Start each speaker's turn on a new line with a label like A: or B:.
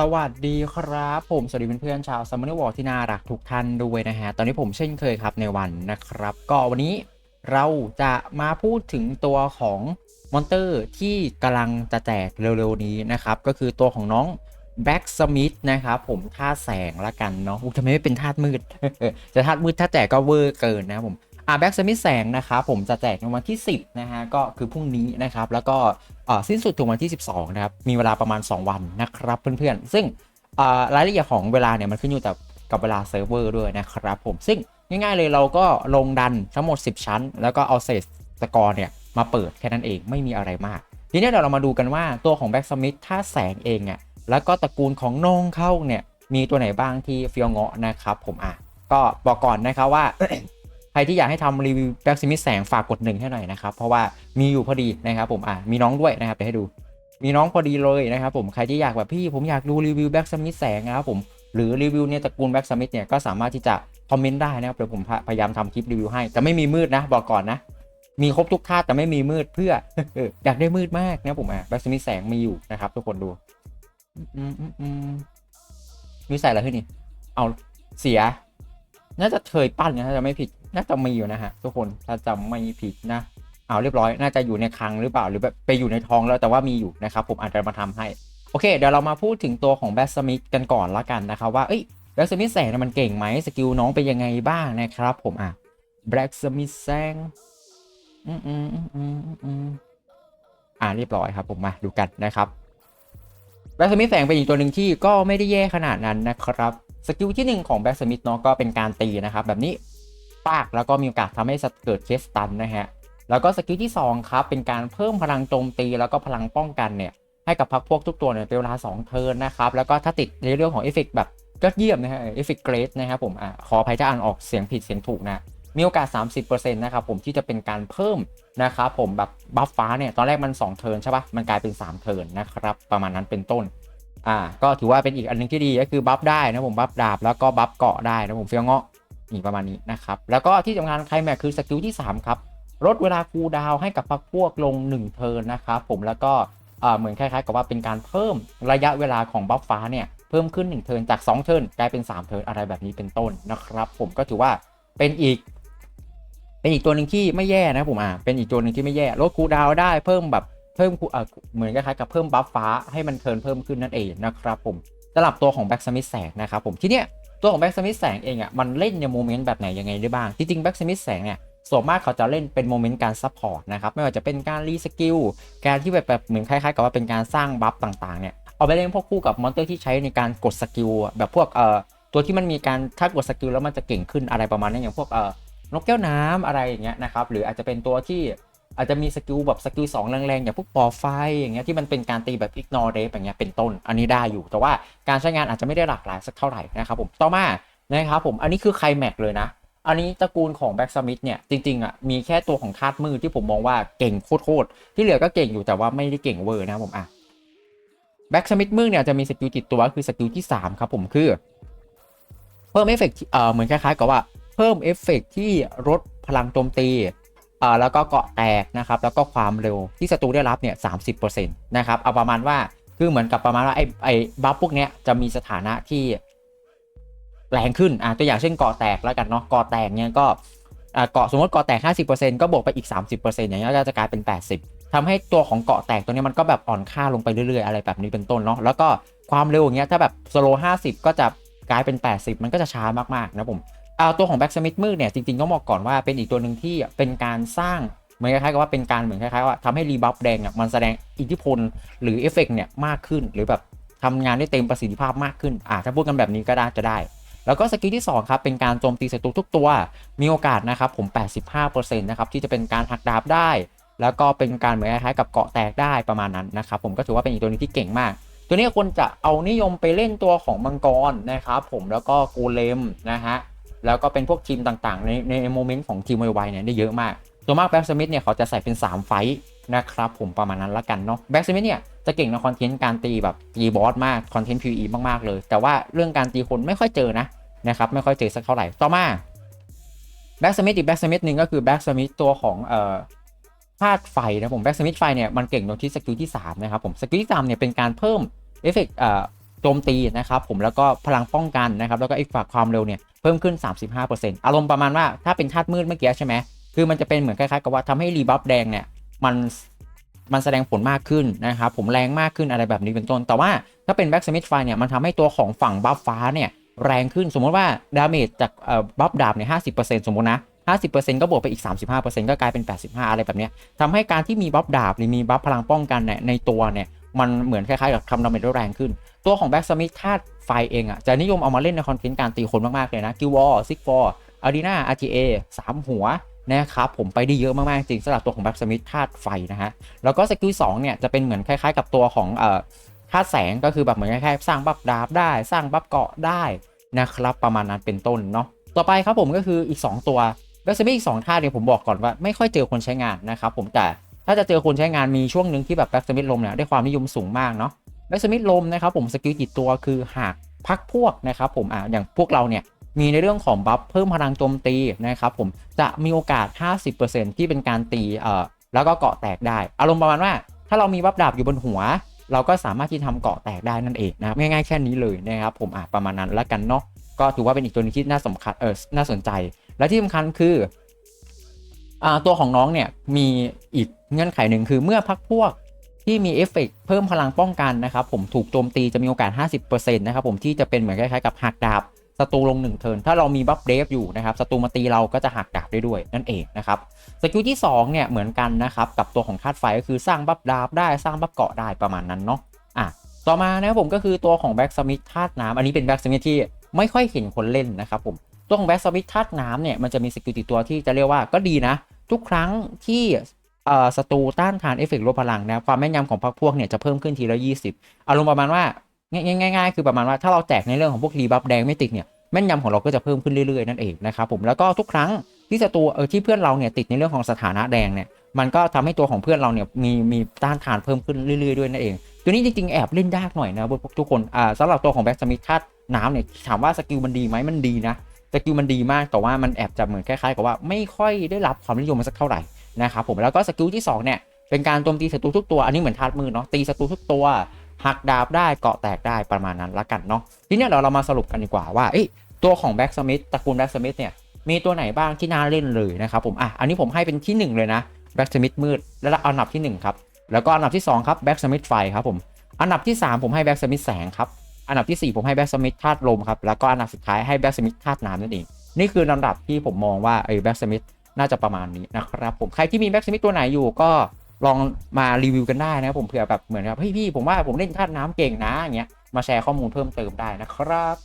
A: สวัสดีครับ ผมสวัสดีเพื่อนๆชาวซัมเมอร์วอลที่น่ารักทุกท่านด้วยนะฮะ ตอนนี้ผมเช่นเคยครับในวันนะครับ ก็วันนี้เราจะมาพูดถึงตัวของมอนเตอร์ที่กำลังจะแจกเร็วๆนี้นะครับ ก็คือตัวของน้องแบ็กสมิธนะครับผมธาแสงละกันเนาะทำไมไม่เป็นธามืด จะธามืดถ้าแจกก็เวอร์เกินนะผม อ่าแบ็กสมิธแสงนะครับผมจะแจกในวันที่ 10นะฮะก็คือพรุ่งนี้นะครับแล้วก็สิ้นสุดถึงวันที่ 12นะครับมีเวลาประมาณ 2 วันนะครับเพื่อนๆ ซึ่งเอ่อรายละเอียดของเวลาเนี่ยมันขึ้นอยู่แต่กับเวลาเซิร์ฟเวอร์ด้วยนะครับผมซึ่งง่ายๆเลยเราก็ลงดันทั้งหมด 10 ชั้น แล้วก็เอาเศษสกอร์เนี่ยมาเปิดแค่นั้นเองไม่มีอะไรมาก ทีนี้เดี๋ยวเรามาดูกันว่าตัวของแบ็กสมิธถ้าแสงเองเนี่ยแล้วก็ตระกูลของนงเข้าเนี่ยมีตัวไหนบ้างที่เฟียวเงาะนะครับผมอะก็บอกก่อนนะครับว่า ครที่อยากให้ทำรีวิวแบ็กซิมิสแสงฝากกดหนึ่งให้หน่อยนะครับ เพราะว่ามีอยู่พอดีนะครับผมอะมีน้องด้วยนะครับเดี๋ยวให้ดู มีน้องพอดีเลยนะครับผมใครที่อยากแบบพี่ผมอยากดูรีวิวแบ็กซิมิสแสงนะครับผมหรือรีวิวเนี่ยตระกูลแบ็กซิมิสเนี่ยก็สามารถที่จะคอมเมนต์ได้นะครับเดี๋ยวผมพยายามทำคลิปรีวิวให้แต่ไม่มีมืดนะบอกก่อนนะมีครบทุกธาตุแต่ไม่มีมืดเพื่ออยากได้มืดมากนะผมอะแบ็กซิมิสแสงมีอยู่นะครับ ทุกคนดูมีใส่อะไรขึ้นนี่เอาเสียน่าจะเคยปั้นนะถ้าจะไม่ผิด น่าจะมีอยู่นะฮะทุกคนถ้าจำไม่ผิดนะเอาเรียบร้อยน่าจะอยู่ในคลังหรือเปล่าหรือแบบไปอยู่ในท้องแล้วแต่ว่ามีอยู่นะครับผมอาจจะมาทำให้ โอเค เดี๋ยวเรามาพูดถึงตัวของแบสมิธกันก่อนละกันนะครับว่าเอ้ยแบสมิธแสงมันเก่งไหมสกิลน้องเป็นยังไงบ้างนะครับผมอะแบล็กสมิธแสงอืมอืมอืมอืมอ่าเรียบร้อยครับผมมาดูกันนะครับแบล็กสมิธแสงเป็นอีกตัวหนึ่งที่ก็ไม่ได้แย่ขนาดนั้นนะครับสกิลที่ 1 ของแบ็กสมิธเนาะก็เป็นการตีนะครับแบบนี้ ปาก แล้วก็มีโอกาสทำให้เกิดเคสตันนะฮะ แล้วก็สกิลที่ 2 ครับ เป็นการเพิ่มพลังโจมตี แล้วก็พลังป้องกันเนี่ยให้กับพักพวกทุกตัวเนี่ยเป็นเวลา 2 เทิร์นนะครับ แล้วก็ถ้าติดในเรื่องของเอฟเฟกแบบยอดเยี่ยมนะฮะเอฟเฟกเกรดนะครับผมอะขออภัยถ้าอ่านออกเสียงผิดเสียงถูกนะมีโอกาส 30%นะครับผมที่จะเป็นการเพิ่มนะครับผมแบบบัฟฟ้าเนี่ยตอนแรกมัน 2 เทิร์นใช่ปะมันกลายเป็น 3 เทิร์นนะครับประมาณนั้นเป็นต้นอ่าก็ถือว่าเป็นอีกอันหนึงที่ดีก็คือบัฟได้นะผมบัฟดาบแล้วก็บัฟเกาะได้นะผมเฟี้ยวเงาะ นี่ประมาณนี้นะครับ แล้วก็ที่สำคัญใครแม็กคือสกิลที่ 3 ครับลดเวลาคูลดาวให้กับพักพวกลง 1 เทิร์นนะครับผมแล้วก็เหมือนคล้ายๆกับว่าเป็นการเพิ่มระยะเวลาของบัฟฟ้าเนี่ยเพิ่มขึ้น 1 เทิร์นจาก 2 เทิร์นกลายเป็น 3 เทิร์นอะไรแบบนี้เป็นต้นนะครับ ผมก็ถือว่าเป็นอีก เป็นอีกตัวหนึ่งที่ไม่แย่นะผมอ่าเป็นอีกตัวหนึ่งที่ไม่แย่ลดคูลดาวได้เพิ่มแบบเพิ่มเหมือนคล้ายๆกับเพิ่มบัฟฟ้าให้มันเทิร์นเพิ่มขึ้นนั่นเองนะครับผมสำหรับตัวของแบ็กสมิธแสงนะครับผมทีเนี้ย ตัวของแบ็กสมิธแสงเองอะมันเล่นในโมเมนต์แบบไหนยังไงได้บ้างจริงๆแบ็กสมิธแสงเนี่ยส่วนมากเขาจะเล่นเป็นโมเมนต์การซัพพอร์ตนะครับ ไม่ว่าจะเป็นการรีสกิลการที่แบบแบบเหมือนคล้ายๆ กับว่าเป็นการสร้างบัฟต่างๆเนี่ยเอาไปเล่นพวกคู่กับมอนเตอร์ที่ใช้ในการกดสกิลแบบพวกเอ่อตัวที่มันมีการถ้ากดสกิลแล้วมันจะเก่งขึ้นอะไรประมาณนั้นอย่างพวกเอ่อนกแก้วน้ำอะไรอย่างเงี้ยนะครับหรืออาจจะเป็นตัวที่ อาจจะมีสกิลแบบสกิลสองแรงๆ อย่างพวกปอไฟอย่างเงี้ยที่มันเป็นการตีแบบ ignore rape อย่างเงี้ยเป็นต้นอันนี้ได้อยู่ แต่ว่าการใช้งานอาจจะไม่ได้หลากหลายสักเท่าไหร่นะครับผมต่อมานะครับผมอันนี้คือไคลแม็กเลยนะ อันนี้ตระกูลของแบ็กสมิธเนี่ยจริงๆอะมีแค่ตัวของธาตุมือที่ผมมองว่าเก่งโคตรๆที่เหลือก็เก่งอยู่แต่ว่าไม่ได้เก่งเวอร์นะครับผมอะแบ็กสมิธมือเนี่ยจะมีสกิลติดตัวคือสกิลที่3ครับผมคือเพิ่มเอฟเฟกต์เอ่อเหมือนคล้ายๆกับว่าเพิ่มเอฟเฟกต์ที่ลดพลังโจมตี แล้วก็เกาะแตกนะครับแล้วก็ความเร็วที่ศัตรูได้รับเนี่ยสามสิบเปอร์เซ็นต์นะครับเอาประมาณว่าคือเหมือนกับประมาณว่าไอ้ไอ้บัฟพวกเนี้ยจะมีสถานะที่แรงขึ้นอ่าตัวอย่างเช่นเกาะแตกแล้วกันเนาะเกาะแตกเนี่ยก็อ่าเกาะสมมติเกาะแตก 50%ก็บวกไปอีก 30%อย่างเงี้ยก็จะกลายเป็น 80ทำให้ตัวของเกาะแตกตัวเนี้ยมันก็แบบอ่อนค่าลงไปเรื่อยๆ อะไรแบบนี้เป็นต้นเนาะแล้วก็ความเร็วอย่างเงี้ยถ้าแบบสโล50 ก็จะกลายเป็น 80 มันก็จะช้ามากๆนะผม เอาตัวของแบ็กสมิธมืดเนี่ยจริงๆต้องบอกก่อนว่าเป็นอีกตัวหนึ่งที่เป็นการสร้างเหมือนคล้ายๆกับว่าเป็นการเหมือนคล้ายๆว่าทำให้รีบัฟแดงอะมันแสดงอิทธิพลหรือเอฟเฟกเนี่ยมากขึ้น หรือแบบทำงานได้เต็มประสิทธิภาพมากขึ้นอ่าถ้าพูดกันแบบนี้ก็ได้จะได้ แล้วก็สกิลที่ 2 ครับ เป็นการโจมตีศัตรูทุกตัว มีโอกาสนะครับผม 85%นะครับที่จะเป็นการหักดาบได้ แล้วก็เป็นการเหมือนคล้ายๆกับเกาะแตกได้ประมาณนั้นนะครับผมก็ถือว่าเป็นอีกตัวหนึงที่เก่งมาก ตัวนี้คนจะเอานิยมไปเล่นตัวของมังกรนะครับผมแล้วก็กูเลมนะฮะ แล้วก็เป็นพวกทีมต่างๆ ในในโมเมนต์ของทีมไวๆเนี่ยได้เยอะมากตัวมากแบ็กสมิธเนี่ยเขาจะใส่เป็น 3 ไฟท์นะครับผมประมาณนั้นละกันเนาะแบ็กสมิธเนี่ยจะเก่งในคอนเทนต์การตีแบบตีบอสมากคอนเทนต์ PVE มากๆเลย แต่ว่าเรื่องการตีคนไม่ค่อยเจอนะนะครับไม่ค่อยเจอสักเท่าไหร่ต่อมาแบ็กสมิธอีกแบ็กสมิธหนึ่งก็คือแบ็กสมิธตัวของเอ่อธาตุไฟนะผมแบ็กสมิธไฟเนี่ยมันเก่งตรงที่สกิลที่3นะครับผมสกิลที่3เนี่ยเป็นการเพิ่มเอฟเฟกต์เอ่อ จมตีนะครับผมแล้วก็พลังป้องกันนะครับแล้วก็อีกฝากความเร็วเนี่ยเพิ่มขึ้น 35%อารมณ์ประมาณว่าถ้าเป็นธาตุมืดเมื่อกี้ใช่ไหมคือมันจะเป็นเหมือนคล้ายๆกับว่าทำให้รีบัฟแดงเนี่ยมันมันแสดงผลมากขึ้นนะครับผมแรงมากขึ้นอะไรแบบนี้เป็นต้น แต่ว่าถ้าเป็นแบ็กสมิธไฟเนี่ยมันทำให้ตัวของฝั่งบัฟฟ้าเนี่ยแรงขึ้นสมมติว่าดาเมจจากบัฟดาบเนี่ยห้สมมตินะ50%ก็บวกไปอีก 35%ก็กลายเป็น 85 อะไรแบบนี้ยทำให้การที่มีบัฟดาบหรือมีบัฟพลังป้องกันเนี่ยในตัวเนี่ย มันเหมือนคล้ายๆกับทำดาเมจได้แรงขึ้น ตัวของแบ็กสมิธธาตุไฟเองอะจะนิยมเอามาเล่นในคอนเทนต์การตีคนมาก ๆ เลยนะกิวอลซิกฟอร์อารีนาอาร์ทีเอสามหัวนะครับผมไปได้เยอะมาก ๆ จริงสำหรับตัวของแบ็กสมิธธาตุไฟนะฮะ แล้วก็สกิลสองเนี่ยจะเป็นเหมือนคล้าย ๆ กับตัวของเอ่อธาตุแสงก็คือแบบเหมือนคล้ายๆสร้างบัฟดาบได้สร้างบัฟเกาะได้นะครับประมาณนั้นเป็นต้นเนาะต่อไปครับผมก็คืออีก 2 ตัวแบ็กสมิธอีกสองท่าเนี่ยผมบอกก่อนว่าไม่ค่อยเจอคนใช้งานนะครับผมแต่ ถ้าจะเจอคนใช้งานมีช่วงหนึ่งที่แบบแบ็กสมิธลมเนี่ยได้ความนิยมสูงมากเนาะแบ็กสมิธลมนะครับผมสกิลจิตตัวคือหากพักพวกนะครับผมอ่าอย่างพวกเราเนี่ยมีในเรื่องของบัฟเพิ่มพลังโจมตีนะครับผมจะมีโอกาส 50%ที่เป็นการตีเอ่อแล้วก็เกาะแตกได้ อารมณ์ประมาณว่า ถ้าเรามีบัฟดาบอยู่บนหัว เราก็สามารถที่ทำเกาะแตกได้นั่นเองนะครับง่ายๆแค่นี้เลยนะครับผมอะประมาณนั้นแล้วกันเนาะก็ถือว่าเป็นอีกตัวนึงที่น่าสำคัญเออน่าสนใจ และที่สำคัญคือ ตัวของน้องเนี่ยมีอีกเงื่อนไขหนึ่งคือเมื่อพักพวกที่มีเอฟเฟกต์เพิ่มพลังป้องกันนะครับผมถูกโจมตีจะมีโอกาส 50%นะครับผมที่จะเป็นเหมือนคล้ายๆกับหักดาบศัตรูลง1เทิร์นถ้าเรามีบัฟเดฟอยู่นะครับศัตรูมาตีเราก็จะหักดาบได้ด้วยนั่นเองนะครับสกิลที่2เนี่ยเหมือนกันนะครับกับตัวของธาตุไฟก็คือสร้างบัฟดาบได้สร้างบัฟเกาะได้ประมาณนั้นเนาะอะต่อมานะครับผมก็คือตัวของแบ็กสมิธธาตุน้ำอันนี้เป็นแบ็กสมิธที่ไม่ค่อยเห็นคนเล่นนะครับผม ตัวของแบ็กสวิตธาตุน้ำเนี่ยมันจะมีสกิลติดตัวที่จะเรียกว่าก็ดีนะ ทุกครั้งที่ศัตรูต้านทานเอฟเฟกต์ลดพลังนะความแม่นยำของพรรคพวกเนี่ยจะเพิ่มขึ้นทีละ20อารมณ์ประมาณว่าง่ายๆง่ายๆคือประมาณว่าถ้าเราแจกในเรื่องของพวกรีบัฟแดงไม่ติดเนี่ยแม่นยำของเราก็จะเพิ่มขึ้นเรื่อยๆนั่นเองนะครับผมแล้วก็ทุกครั้งที่ศัตรูเออที่เพื่อนเราเนี่ยติดในเรื่องของสถานะแดงเนี่ยมันก็ทำให้ตัวของเพื่อนเราเนี่ยมีมีต้านทานเพิ่มขึ้นเรื่อยๆด้วยนั่นเอง ตัวนี้จริงๆแอบเล่นยากหน่อยนะทุกคนอ่าสำหรับตัวของแบ็กสมิธธาตุน้ำเนี่ยถามว่าสกิลมันดีไหมมันดีนะ กิลมันดีมากแต่ว่ามันแอบจะเหมือนคล้ายๆกับว่าไม่ค่อยได้รับความนิยมสักเท่าไหร่นะครับผมแล้วก็สกิลที่2เนี่ยเป็นการโจมตีศัตรูทุกตัวอันนี้เหมือนธาตุมือเนาะตีศัตรูทุกตัวหักดาบได้เกาะแตกได้ประมาณนั้นละกันเนาะทีนี้เดี๋ยวเรามาสรุปกันดีกว่าว่าเอ้ตัวของแบ็กสมิธตระกูลแบ็กสมิธเนี่ยมีตัวไหนบ้างที่น่าเล่นเลยนะครับผมอะอันนี้ผมให้เป็นที่ 1 เลยนะแบ็กสมิธมืดและอันดับที่1ครับแล้วก็อันดับที่2ครับแบ็กสมิธไฟครับผมอันดับที่ 3 ผมให้แบ็กสมิธแสงครับ อันดับที่ 4 ผมให้แบ็กสมิธธาตุลมครับ แล้วก็อันดับสุดท้ายให้แบ็กสมิธธาตุน้ำนั่นเอง นี่คือลำดับที่ผมมองว่าไอ้แบ็กสมิธน่าจะประมาณนี้นะครับผม ใครที่มีแบ็กสมิธตัวไหนอยู่ก็ลองมารีวิวกันได้นะครับผมเผื่อแบบเหมือนแบบเฮ้ยพี่ผมว่าผมเล่นธาตุน้ำเก่งนะอย่างเงี้ยมาแชร์ข้อมูลเพิ่มเติมได้นะครับ